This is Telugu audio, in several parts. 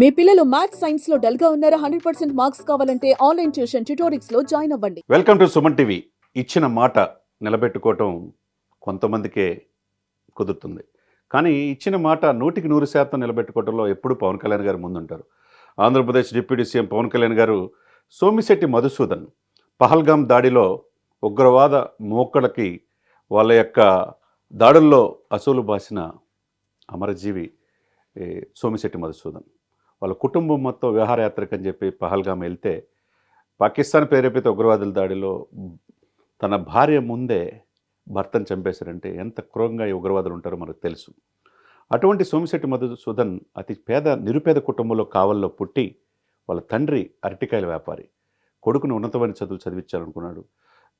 మీ పిల్లలు మ్యాథ్స్ సైన్స్లో డల్గా ఉన్నారా? హండ్రెడ్ పర్సెంట్ మార్క్స్ కావాలంటే ఆన్లైన్ ట్యూషన్ ట్యూటోరిక్స్లో జాయిన్ అవ్వండి. Welcome to Suman TV. ఇచ్చిన మాట నిలబెట్టుకోవటం కొంతమందికే కుదురుతుంది. కానీ ఇచ్చిన మాట నూటికి నూరు శాతం నిలబెట్టుకోవడంలో ఎప్పుడు పవన్ కళ్యాణ్ గారు ముందుంటారు. ఆంధ్రప్రదేశ్ డిప్యూటీ సీఎం పవన్ కళ్యాణ్ గారు సోమిశెట్టి మధుసూదన్ పహల్గాం దాడిలో ఉగ్రవాద మోక్కలకి వాళ్ళ యొక్క దాడుల్లో అసూలు బాసిన అమరజీవి సోమిశెట్టి మధుసూదన్. వాళ్ళ కుటుంబం మొత్తం విహారయాత్రకు అని చెప్పి పహల్గాం వెళ్తే పాకిస్తాన్ ప్రేరేపిత ఉగ్రవాదుల దాడిలో తన భార్య ముందే భర్తను చంపేశారంటే ఎంత క్రూరంగా ఈ ఉగ్రవాదులు ఉంటారో మనకు తెలుసు. అటువంటి సోమిశెట్టి మధుసూదన్ అతి పేద నిరుపేద కుటుంబంలో కావల్లో పుట్టి వాళ్ళ తండ్రి అరటికాయల వ్యాపారి కొడుకును ఉన్నతమైన చదువులు చదివించాలనుకున్నాడు.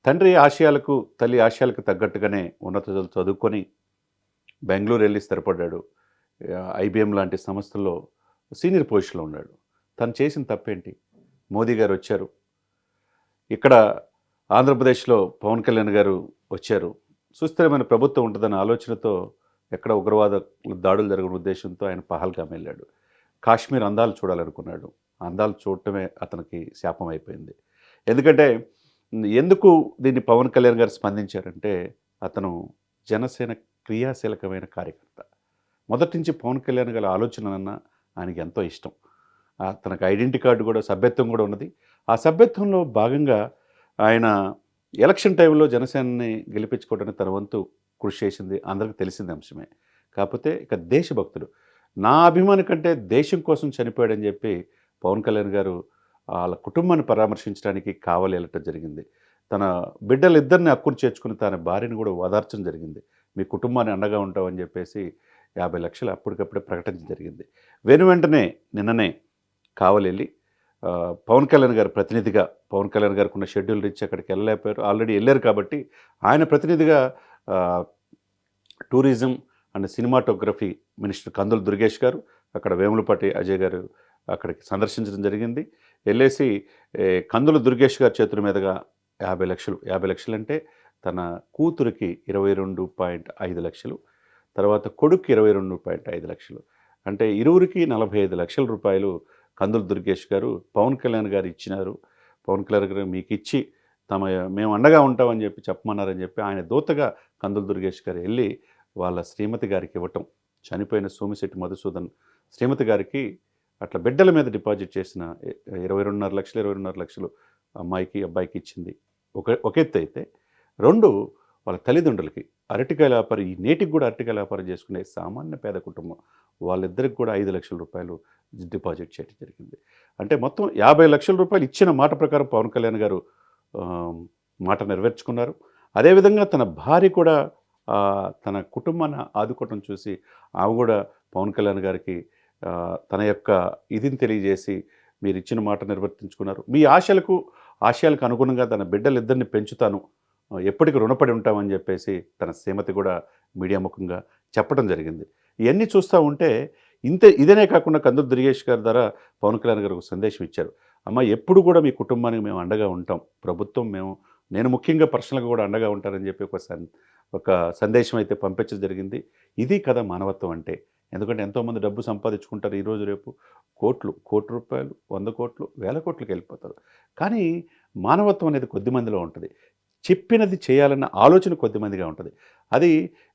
తండ్రి ఆశయాలకు తల్లి ఆశయాలకు తగ్గట్టుగానే ఉన్నత చదువులు చదువుకొని బెంగళూరు వెళ్ళి స్థిరపడ్డాడు. ఐబిఎం లాంటి సంస్థల్లో సీనియర్ పొజిషన్లో ఉన్నాడు. తను చేసిన తప్పేంటి? మోదీ గారు వచ్చారు. ఇక్కడ ఆంధ్రప్రదేశ్లో పవన్ కళ్యాణ్ గారు వచ్చారు. సుస్థిరమైన ప్రభుత్వం ఉంటుందన్న ఆలోచనతో ఎక్కడ ఉగ్రవాద దాడులు జరిగిన ఉద్దేశంతో ఆయన పహల్గాం వెళ్ళాడు కాశ్మీర్ అందాలు చూడాలనుకున్నాడు. అందాలు చూడటమే అతనికి శాపం అయిపోయింది. ఎందుకంటే ఎందుకు దీన్ని పవన్ కళ్యాణ్ గారు స్పందించారంటే అతను జనసేన క్రియాశీలకమైన కార్యకర్త. మొదటి నుంచి పవన్ కళ్యాణ్ గారి ఆలోచనలన్నా ఆయనకి ఎంతో ఇష్టం తనకు ఐడెంటిటీ కార్డు కూడా సభ్యత్వం కూడా ఉన్నది. ఆ సభ్యత్వంలో భాగంగా ఆయన ఎలక్షన్ టైంలో జనసేనని గెలిపించుకోవడానికి తన వంతు కృషి చేసింది. అందరికీ తెలిసింది అంశమే. కాకపోతే ఇక దేశభక్తుడు నా అభిమాని కంటే దేశం కోసం చనిపోయాడని చెప్పి పవన్ కళ్యాణ్ గారు వాళ్ళ కుటుంబాన్ని పరామర్శించడానికి కావలి వెళ్ళటం జరిగింది. తన బిడ్డలు ఇద్దరిని అక్కును చేర్చుకుని తన భార్యను కూడా ఓదార్చడం జరిగింది. మీ కుటుంబాన్ని అండగా ఉంటామని చెప్పేసి యాభై లక్షలు అప్పటికప్పుడే ప్రకటించడం జరిగింది. వెను వెంటనే నిన్ననే కావలి పవన్ కళ్యాణ్ గారు ప్రతినిధిగా పవన్ కళ్యాణ్ గారికి ఉన్న షెడ్యూల్ రీచ్ అక్కడికి వెళ్ళలేకపోయారు. ఆల్రెడీ వెళ్ళారు కాబట్టి ఆయన ప్రతినిధిగా tourism and cinematography minister Kandula Durgesh garu అక్కడ వేములపాటి అజయ్ గారు అక్కడికి సందర్శించడం జరిగింది. వెళ్ళేసి కందుల దుర్గేష్ గారి చేతుల మీదుగా యాభై లక్షలు యాభై లక్షలు అంటే తన కూతురికి ఇరవై రెండు పాయింట్ ఐదు లక్షలు తర్వాత కొడుకు ఇరవై రెండు పాయింట్ ఐదు లక్షలు. అంటే ఇరువురికి నలభై ఐదు లక్షల రూపాయలు కందుల దుర్గేష్ గారు పవన్ కళ్యాణ్ గారు ఇచ్చినారు. పవన్ కళ్యాణ్ గారు మీకు ఇచ్చి తమ మేము అండగా ఉంటామని చెప్పి చెప్పమన్నారని చెప్పి ఆయన దూతగా కందుల దుర్గేష్ గారు వెళ్ళి వాళ్ళ శ్రీమతి గారికి ఇవ్వటం. చనిపోయిన సోమిశెట్టి మధుసూదన్ శ్రీమతి గారికి అట్లా బిడ్డల మీద డిపాజిట్ చేసిన ఇరవై రెండున్నర లక్షలు ఇరవై రెండున్నర లక్షలు అమ్మాయికి అబ్బాయికి ఇచ్చింది. ఒక ఒక ఎత్తు అయితే. రెండు వాళ్ళ తల్లిదండ్రులకి అరటికాయల వ్యాపారం ఈ నేటికి కూడా అరటికాయల వ్యాపారం చేసుకునే సామాన్య పేద కుటుంబం వాళ్ళిద్దరికి కూడా ఐదు లక్షల రూపాయలు డిపాజిట్ చేయడం జరిగింది. అంటే మొత్తం యాభై లక్షల రూపాయలు ఇచ్చిన మాట ప్రకారం పవన్ కళ్యాణ్ గారు మాట నెరవేర్చుకున్నారు. అదేవిధంగా తన భార్య కూడా తన కుటుంబాన్ని ఆదుకోవటం చూసి ఆమె కూడా పవన్ కళ్యాణ్ గారికి తన యొక్క ఇదిని తెలియజేసి మీరు ఇచ్చిన మాట నిర్వర్తించుకున్నారు. మీ ఆశలకు ఆశయాలకు అనుగుణంగా తన బిడ్డలిద్దరిని పెంచుతాను. ఎప్పటికీ రుణపడి ఉంటామని చెప్పేసి తన శ్రీమతి కూడా మీడియా ముఖంగా చెప్పడం జరిగింది. ఇవన్నీ చూస్తూ ఉంటే ఇంతే ఇదనే కాకుండా కందులు దుర్గేష్ గారి ద్వారా పవన్ కళ్యాణ్ గారు ఒక సందేశం ఇచ్చారు. అమ్మ ఎప్పుడు కూడా మీ కుటుంబానికి మేము అండగా ఉంటాం. ప్రభుత్వం మేము నేను ముఖ్యంగా పర్సనల్గా కూడా అండగా ఉంటారని చెప్పి ఒక సన్ ఒక సందేశం అయితే పంపించడం జరిగింది. ఇది కదా మానవత్వం అంటే. ఎందుకంటే ఎంతోమంది డబ్బు సంపాదించుకుంటారు ఈరోజు రేపు. కోట్లు కోటి రూపాయలు వంద కోట్లు వేల కోట్లకి వెళ్ళిపోతారు. కానీ మానవత్వం అనేది కొద్ది మందిలో ఉంటుంది. చెప్పినది చేయాలన్న ఆలోచన కొద్ది మందిగా ఉంటుంది. అది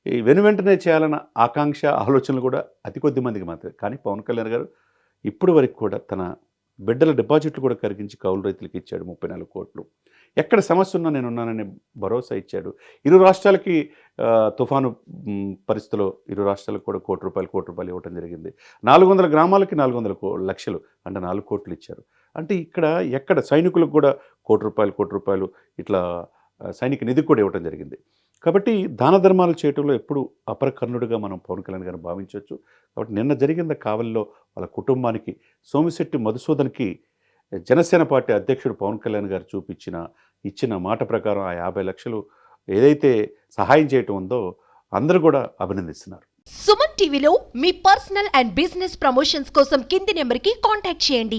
ఈ వెను వెంటనే చేయాలన్న ఆకాంక్ష ఆలోచనలు కూడా అతి కొద్ది మందికి మాత్రమే. కానీ పవన్ కళ్యాణ్ గారు ఇప్పుడు వరకు కూడా తన బిడ్డల డిపాజిట్లు కూడా కరిగించి కౌలు రైతులకు ఇచ్చాడు ముప్పై నాలుగు కోట్లు. ఎక్కడ సమస్య ఉన్నా నేను ఉన్నానని భరోసా ఇచ్చాడు. ఇరు రాష్ట్రాలకి తుఫాను పరిస్థితిలో ఇరు రాష్ట్రాలకు కూడా కోటి రూపాయలు కోటి రూపాయలు ఇవ్వడం జరిగింది. నాలుగు వందల గ్రామాలకి నాలుగు వందల లక్షలు అంటే నాలుగు కోట్లు ఇచ్చారు. అంటే ఇక్కడ ఎక్కడ సైనికులకు కూడా కోటి రూపాయలు కోటి రూపాయలు ఇట్లా సైనిక నిధి కూడా ఇవ్వడం జరిగింది. కాబట్టి దాన ధర్మాలు చేయటంలో ఎప్పుడు అపరకర్ణుడిగా మనం పవన్ కళ్యాణ్ గారిని భావించవచ్చు. కాబట్టి నిన్న జరిగిన కావలిలో వాళ్ళ కుటుంబానికి సోమిశెట్టి మధుసూదన్కి జనసేన పార్టీ అధ్యక్షుడు పవన్ కళ్యాణ్ గారు చూపించిన ఇచ్చిన మాట ప్రకారం ఆ యాభై లక్షలు ఏదైతే సహాయం చేయటం ఉందో అందరూ కూడా అభినందిస్తున్నారు. సుమన్ టీవీలో మీ పర్సనల్ అండ్ బిజినెస్ ప్రమోషన్స్ కోసం కింది నెంబర్కి కాంటాక్ట్ చేయండి.